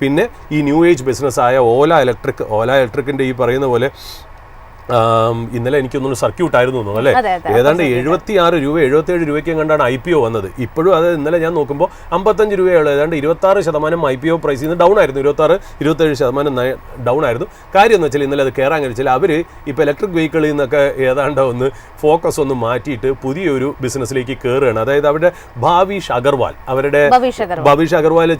പിന്നെ ഈ new age ബിസിനസ്സായ ഓല ഇലക്ട്രിക് ഓല ഇലക്ട്രിക്കിന്റെ ഈ പറയുന്ന പോലെ ഇന്നലെ എനിക്കൊന്നും സർക്യൂട്ട് ആയിരുന്നു തോന്നുന്നു അല്ലേ. ഏതാണ്ട് എഴുപത്തി ആറ് രൂപ എഴുപത്തി ഏഴ് രൂപയ്ക്ക് കണ്ടാണ് ഐ പി ഒ വന്നത്. ഇപ്പോഴും അത് ഇന്നലെ ഞാൻ നോക്കുമ്പോൾ അമ്പത്തഞ്ച് രൂപയുള്ളൂ. ഏതാണ്ട് ഇരുപത്തി ആറ് ശതമാനം ഐ പി ഒ പ്രൈസിൽ നിന്ന് ഡൗൺ ആയിരുന്നു. ഇരുപത്തി ആറ് ഇരുപത്തേഴ് ശതമാനം ഡൗൺ ആയിരുന്നു. കാര്യം എന്ന് വെച്ചാൽ ഇന്നലെ അത് കയറാൻ കഴിച്ചാൽ അവർ ഇപ്പോൾ ഇലക്ട്രിക് വെഹിക്കിളിൽ നിന്നൊക്കെ ഏതാണ്ട് ഒന്ന് ഫോക്കസ് ഒന്ന് മാറ്റിയിട്ട് പുതിയൊരു ബിസിനസ്സിലേക്ക് കയറുകയാണ് അതായത് അവരുടെ ഭാവിഷ് അഗർവാൾ അവരുടെ Bhavish Aggarwal. Bhavish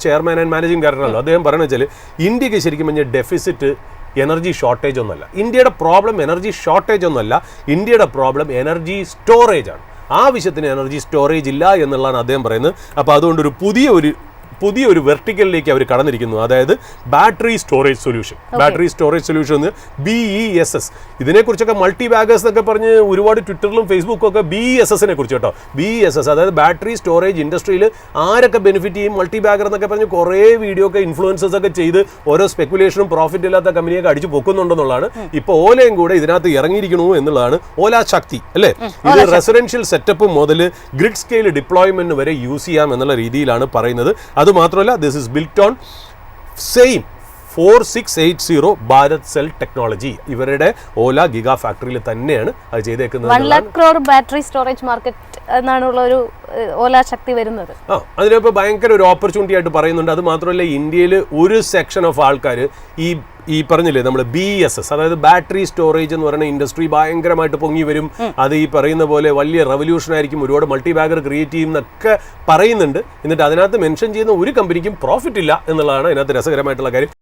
chairman and managing director ഡയറക്ടറാണല്ലോ അദ്ദേഹം പറയുന്നത് വെച്ചാൽ ഇന്ത്യയ്ക്ക് ശരിക്കും പറഞ്ഞാൽ ഡെഫിസിറ്റ് എനർജി ഷോർട്ടേജ് ഒന്നല്ല ഇന്ത്യയുടെ പ്രോബ്ലം എനർജി ഷോർട്ടേജ് ഒന്നല്ല ഇന്ത്യയുടെ പ്രോബ്ലം എനർജി സ്റ്റോറേജ് ആണ് ആവശ്യത്തിന് എനർജി സ്റ്റോറേജ് ഇല്ല എന്നുള്ളതാണ് അദ്ദേഹം പറയുന്നത്. അപ്പോൾ അതുകൊണ്ട് ഒരു പുതിയ ഒരു പുതിയ ഒരു വെർട്ടിക്കലിലേക്ക് അവർ കടന്നിരിക്കുന്നു. അതായത് battery storage solution. Battery storage solution എന്ന് ബി ഇ എസ് എസ് ഇതിനെക്കുറിച്ചൊക്കെ മൾട്ടി ബാഗേഴ്സ് എന്നൊക്കെ പറഞ്ഞ് ഒരുപാട് ട്വിറ്ററിലും ഫേസ്ബുക്കും ഒക്കെ ബി ഇ എസ് എസിനെ കുറിച്ച് കേട്ടോ. ബി ഇ എസ് എസ് അതായത് ബാറ്ററി സ്റ്റോറേജ് ഇൻഡസ്ട്രിയിൽ ആരൊക്കെ ബെനിഫിറ്റ് ചെയ്യും മൾട്ടി ബാഗർ എന്നൊക്കെ പറഞ്ഞ് കുറേ വീഡിയോ ഒക്കെ ഇൻഫ്ലുവൻസസ് ഒക്കെ ചെയ്ത് ഓരോ സ്പെക്കുലേഷനും പ്രോഫിറ്റ് ഇല്ലാത്ത കമ്പനിയൊക്കെ അടിച്ചു പൊക്കുന്നുണ്ടെന്നുള്ളതാണ്. ഇപ്പോൾ ഓലയും കൂടെ ഇതിനകത്ത് ഇറങ്ങിയിരിക്കണു എന്നുള്ളതാണ് ഓല ശക്തി അല്ലേ? ഇത് റെസിഡൻഷ്യൽ സെറ്റപ്പ് മുതൽ ഗ്രിഡ് സ്കെയിൽ ഡിപ്ലോയ്മെന്റ് വരെ യൂസ് ചെയ്യാം എന്നുള്ള രീതിയിലാണ് പറയുന്നത്. അത് മാത്രമല്ല this is built on same four six eight zero Bharat cell technology. ഇവരുടെ ഓല ഗിഗ ഫാക്ടറിയിൽ തന്നെയാണ് അത് ചെയ്തേക്കുന്നത് one lakh crore battery storage market എന്നാണുള്ള ഒരു ഓല ശക്തി വരുന്നത്. ആ അതിനിപ്പോൾ ഭയങ്കര ഒരു ഓപ്പർച്യൂണിറ്റി ആയിട്ട് പറയുന്നുണ്ട്. അത് മാത്രമല്ല ഇന്ത്യയിൽ ഒരു സെക്ഷൻ ഓഫ് ആൾക്കാർ ഈ ഈ പറഞ്ഞില്ലേ നമ്മൾ ബി എസ് എസ് അതായത് ബാറ്ററി സ്റ്റോറേജ് എന്ന് പറയുന്ന ഇൻഡസ്ട്രി ഭയങ്കരമായിട്ട് പൊങ്ങി വരും. അത് ഈ പറയുന്ന പോലെ വലിയ റവല്യൂഷൻ ആയിരിക്കും. ഒരുപാട് മൾട്ടി ബാഗർ ക്രിയേറ്റ് ചെയ്യും എന്നൊക്കെ പറയുന്നുണ്ട്. എന്നിട്ട് അതിനകത്ത് മെൻഷൻ ചെയ്യുന്ന ഒരു കമ്പനിക്കും പ്രോഫിറ്റ് ഇല്ല എന്നുള്ളതാണ് അതിനകത്ത് രസകരമായിട്ടുള്ള കാര്യം.